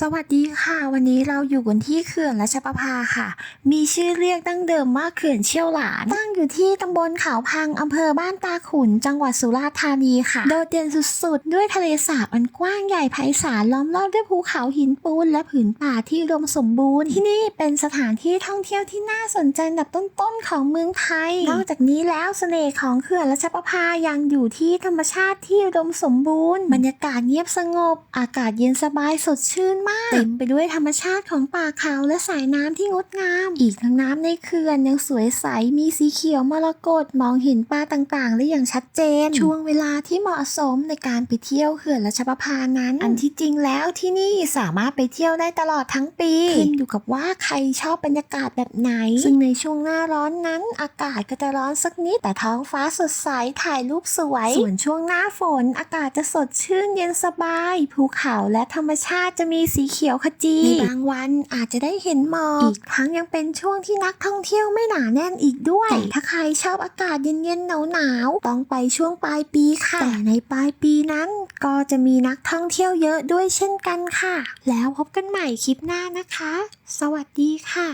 สวัสดีค่ะ วันนี้เราอยู่กันที่เขื่อนรัชประภาค่ะ มีชื่อเรียกดั้งเดิมว่าเขื่อนเชี่ยวหลาน ตั้งอยู่ที่ตำบลเขาพังอำเภอบ้านตาขุน จังหวัดสุราษฎร์ธานีค่ะ โดดเด่นสุดๆ ด้วยทะเลสาบอันกว้างใหญ่ไพศาลล้อมรอบด้วยภูเขาหินปูนและผืนป่าที่อุดมสมบูรณ์ ที่นี่เป็นสถานที่ท่องเที่ยวที่น่าสนใจอันดับต้นๆของเมืองไทย นอกจากนี้แล้วเสน่ห์ของเขื่อนรัชประภายังอยู่ที่ธรรมชาติที่อุดมสมบูรณ์ บรรยากาศเงียบสงบ อากาศเย็นสบายสดชื่นมาก เต็มไปด้วยธรรมชาติของป่าเขาและสายน้ำที่งดงาม อีกทั้งน้ำในเขื่อนยังสวยใส มีสีเขียวมรกตมองเห็นปลาต่างๆ ได้อย่างชัดเจน ช่วงเวลาที่เหมาะสมในการไปเที่ยวเขื่อนรัชประภานั้น อันที่จริงแล้วที่นี่สามารถไปเที่ยวได้ตลอดทั้งปีขึ้นอยู่กับว่าใครชอบบรรยากาศแบบไหน ซึ่งในช่วงหน้าร้อนนั้น อากาศก็จะร้อนสักนิด แต่ท้องฟ้าสดใสถ่ายรูปสวย ส่วนช่วงหน้าฝน อากาศจะสดชื่นเย็นสบาย ภูเขาและธรรมชาติจะมีสีเขียวขจีในบางวันอาจจะได้เห็นหมอกอีกทั้งยังเป็นช่วงที่นักท่องเที่ยวไม่หนาแน่นอีกด้วยแต่ถ้าใครชอบอากาศเย็นๆหนาวๆต้องไปช่วงปลายปีค่ะ แต่ในปลายปีนั้นก็จะมีนักท่องเที่ยวเยอะด้วยเช่นกันค่ะ แล้วพบกันใหม่คลิปหน้านะคะ สวัสดีค่ะ